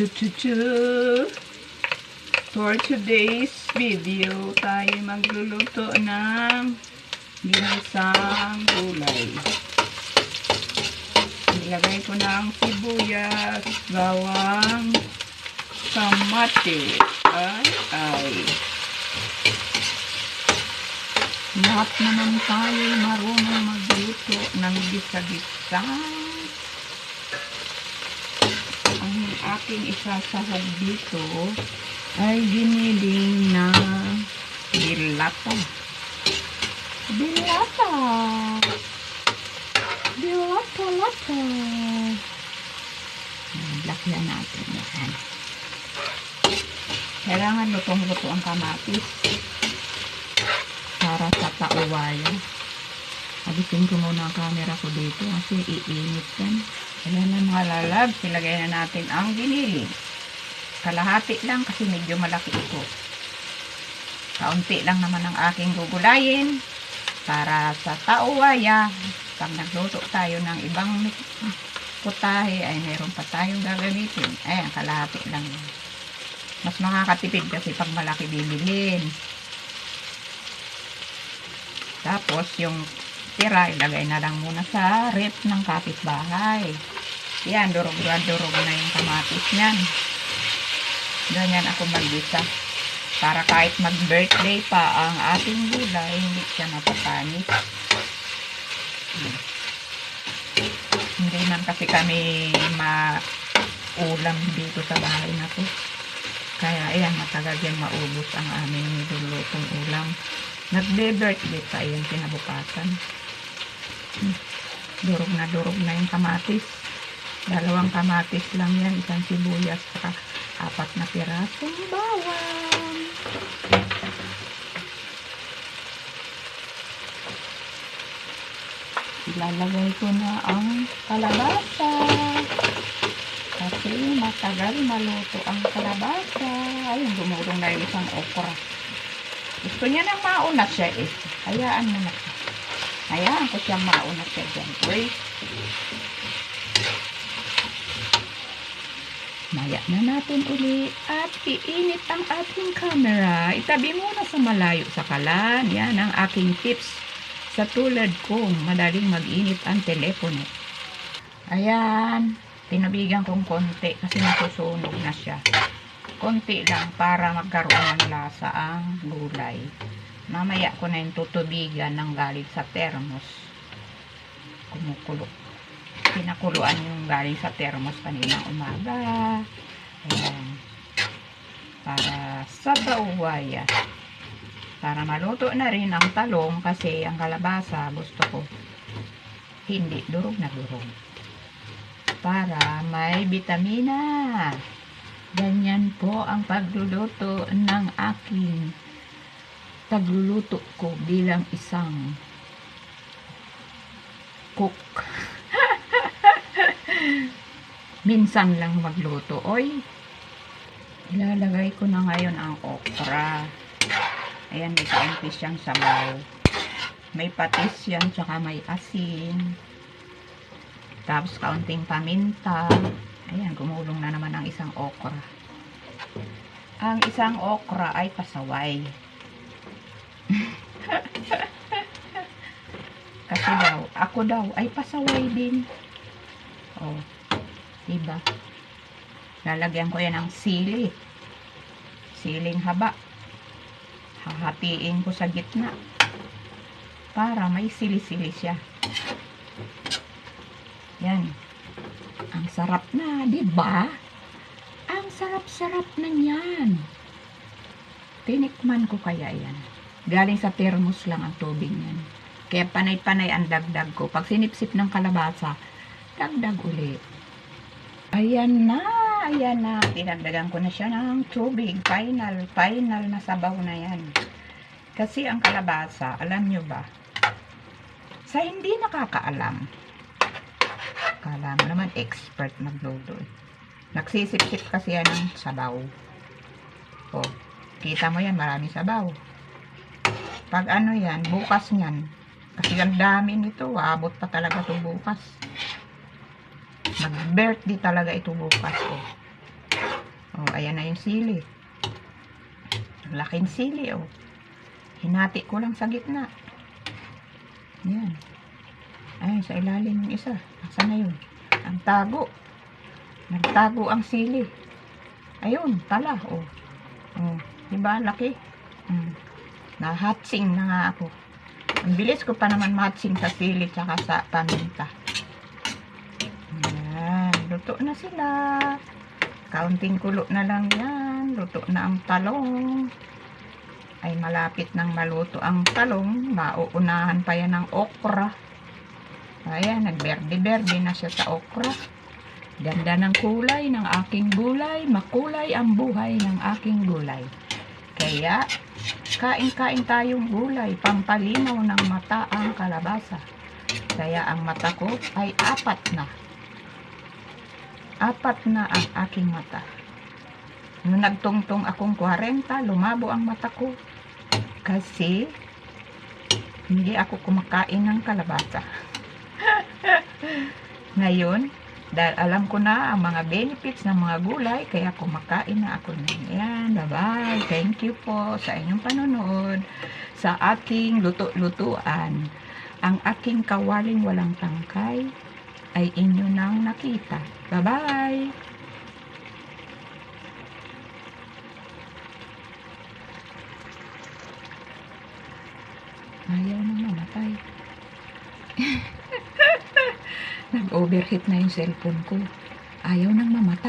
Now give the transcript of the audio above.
Chuchuchu. For today's video, tayo magluluto ng ginisang gulay. Nilagay ko ng sibuyas, bawang, kamatis, ay, ay. Lahat naman tayo marunong magluto ng gisa-gisa. Ang aking isasahog dito ay giniling na dilata. Dilata! Dilata, lata! Lakyan natin yan. Kailangan lutong-luto ang kamatis para sa tauwayan. Abisin ko muna ang camera ko dito kasi iinit yan. Ayan na mga lalab, silagay na natin ang giniling. Kalahati lang kasi medyo malaki ito. Kaunti lang naman ang aking gugulayin para sa tauwaya. Pag nagluto tayo ng ibang putahe ay meron pa tayong gagamitin. Ayan, kalahati lang. Mas makakatipid kasi pag malaki bibilin. Tapos, yung tira, ilagay na lang muna sa rep ng kapitbahay. Yan, durog na yung kamatis niyan. Ganyan ako maggisa. Para kahit mag-birthday pa ang ating gulay, hindi siya mapapanis. Hmm. Hindi man kasi kami ma-ulam dito sa bahay na to. Kaya, ayan, matagal yan maubos ang aming nilulutong ulam. Nagbe-birthday pa yan kinabukasan. Durog na durog na yung kamatis. Dalawang kamatis lang yan. Isang sibuyas. Saka apat na pirasong bawang. Ilalagay ko na ang kalabasa. Kasi matagal maluto ang kalabasa. Ayun, dumurong na yung isang okra. Gusto niya nang mauna siya eh. Hayaan mo na siya. Hayaan ko siyang mauna siya dyan. Uy. Maya na natin uli at iinit ang ating camera. Itabi muna sa malayo sa kalan. Yan ang aking tips sa tulad kong madaling mag-init ang telepono. Ayan. Tinabigan kong konti kasi nasusunog na siya konti lang para magkaroon ng lasa ang gulay. Mamaya ko na yung tutubigan ng galing sa thermos. Kumukulo. Pinakuluan yung galing sa thermos kaninang umaga. Ayan. Para sa tauwaya. Para maluto na rin ang talong kasi ang kalabasa gusto ko hindi durog na durog. Para may vitamina. Ganyan po ang pagluluto ng aking tagluluto ko bilang isang cook. Minsan lang magluto. Oy, ilalagay ko na ngayon ang okra. Ayan, may kaunti siyang sabaw. May patis yan, tsaka may asin. Tapos kaunting paminta. Ayan, gumulong na naman ang isang okra. Ang isang okra ay pasaway. Kasi daw, ako daw ay pasaway din. Oh, diba? Lalagyan ko yan ng sili. Siling haba. Hahatiin ko sa gitna. Para may sili-sili siya. Yan. Ang sarap na, di ba? Ang sarap-sarap na niyan. Tinikman ko kaya yan. Galing sa thermos lang ang tubig niyan. Kaya panay-panay ang dagdag ko. Pag sinipsip ng kalabasa, dagdag uli. Ayan na, ayan na. Tinagdagan ko na siya ng tubig. Final, final na sabaw na yan. Kasi ang kalabasa, alam nyo ba, sa hindi nakakaalam, Kala mo naman expert magluto. Nagsisip-sip kasi yan ng sabaw. O, kita mo yan, marami sabaw. Pag ano yan, bukas niyan. Kasi ang dami nito, abot pa talaga ito bukas. Mag-birthday talaga ito bukas. Oh. Oh, ayan na yung sili. Ang laking sili, oh. Hinati ko lang sa gitna. Yan. Ay, sa ilalim yung isa. Asa na yun? Ang tago. Nagtago ang sili. Ayun, tala, oh. Oh, diba, laki? Mm. Nahatsing na nga ako. Ang bilis ko pa naman matching sa sili tsaka sa paminta. Yan, luto na sila. Kaunting kulo na lang yan. Luto na ang talong. Ay malapit nang maluto ang talong. Mauunahan pa yan ng okra. Ayan, nagberde-berde na siya sa okra. Ganda ng kulay ng aking gulay. Makulay ang buhay ng aking gulay. Kaya, kain-kain tayong gulay. Pampalinaw ng mata ang kalabasa. Kaya ang mata ko ay apat na. Apat na ang aking mata. Nung nagtungtong akong 40, lumabo ang mata ko. Kasi, hindi ako kumakain ng kalabasa. Ngayon, dahil alam ko na ang mga benefits ng mga gulay, kaya kumakain na ako ng yan. Bye-bye. Thank you po sa inyong panonood sa aking luto-lutuan. Ang aking kawaling walang tangkay ay inyo nang nakita. Bye-bye! Ayaw na mamatay. Nag-overheat na yung cellphone ko. Ayaw nang mamatay.